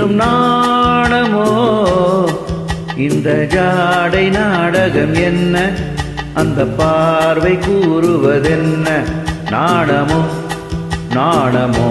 இன்னும் நாணமோ? இந்த ஜாடை நாடகம் என்ன? அந்த பார்வை கூறுவதென்ன? நாணமோ நாணமோ?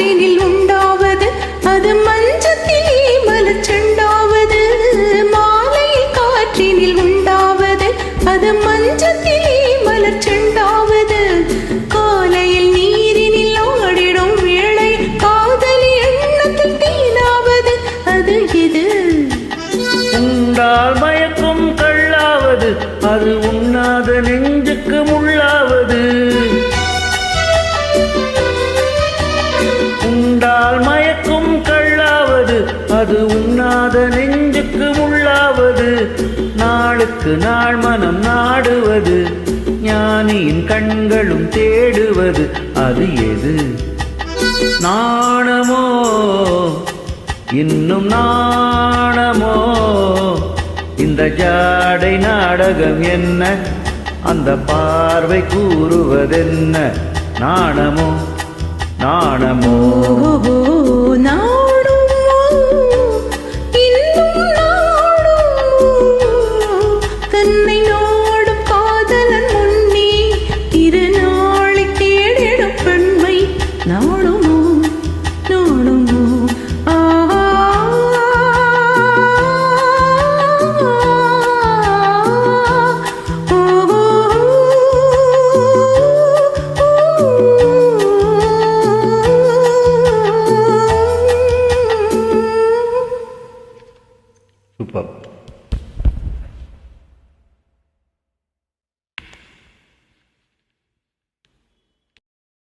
காற்றினில் உண்டாவது அது மஞ்சத்திலே மலச்செண்டாவது மாலையில் காற்றினில் உண்டாவது அது மஞ்சத்திலே மலச்செண்டாவது காலையில் நீரினில் ஆடிடும் வேளை காதலி எண்ணத்தில் தீனாவது. அது இது உண்டால் மயக்கும் கள்ளாவது அது உண்ணாத நெஞ்சுக்கு முள்ள உண்ணாத நெஞ்சுக்கு முள்ளாவது நாளுக்கு நாள் மனம் நாடுவது ஞானியின் கண்களும் தேடுவது அது எது? நாணமோ? இன்னும் நாணமோ? இந்த ஜாடை நாடகம் என்ன? அந்த பார்வை கூறுவதென்ன? நாணமோ? நாணமோ? Super.